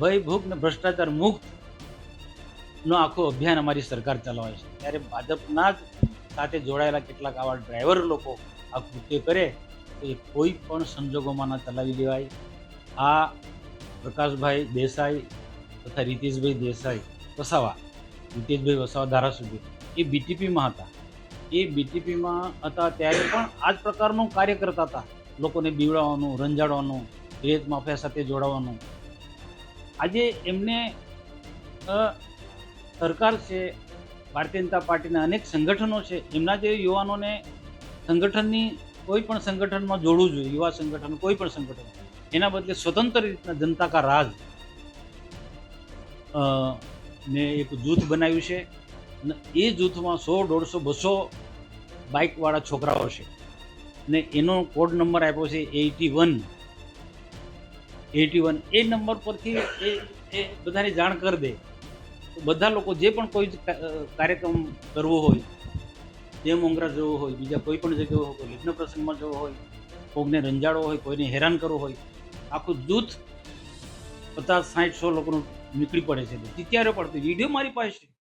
ભય ભૂખ ને ભ્રષ્ટાચાર મુક્ત નો આખો અભિયાન અમારી સરકાર ચલાવે છે. ત્યારે ભાજપના જ સાથે જોડાયેલા કેટલાક આવા ડ્રાઈવર લોકો આ કૃત્ય કરે, તો એ કોઈ પણ સંજોગોમાં ના ચલાવી દેવાય આ પ્રકાશભાઈ દેસાઈ તથા રીતેશભાઈ દેસાઈ વસાવા, રીતેશભાઈ વસાવા ધારાસભ્ય એ બીટીપીમાં હતા. એ બીટીપીમાં હતા ત્યારે પણ આ જ પ્રકારનું કાર્ય કરતા હતા. લોકોને બીવડાવવાનું, રંજાડવાનું, રેત માફિયા સાથે જોડાવાનું આજે એમને સરકાર છે, ભારતીય જનતા પાર્ટીના અનેક સંગઠનો છે, એમના જે યુવાનોને સંગઠનની કોઈ પણ સંગઠનમાં જોડવું જોઈએ, યુવા સંગઠન, કોઈ પણ સંગઠન, એના બદલે સ્વતંત્ર રીતના જનતા કા રાજ. ને એક જૂથ બનાવ્યું છે એ જૂથમાં સો, દોઢસો, બસો બાઇકવાળા છોકરાઓ છે. ને એનો કોડ નંબર આપ્યો છે એટી વન. એટી વન એ નંબર પરથી એ એ બધાને જાણ કરી દે. બધા લોકો જે પણ કોઈ કાર્યક્રમ કરવો હોય, જે મોંગરા જવો હોય, બીજા કોઈ પણ જગ્યાએ હોય કોઈ લગ્ન પ્રસંગમાં જવો હોય, કોઈને રંજાડવો હોય, કોઈને હેરાન કરવો હોય, આખું જૂથ પચાસ સાઠ સો લોકોનું નીકળી પડે છે. ત્યારે પડતું. વીડિયો મારી પાસે છે.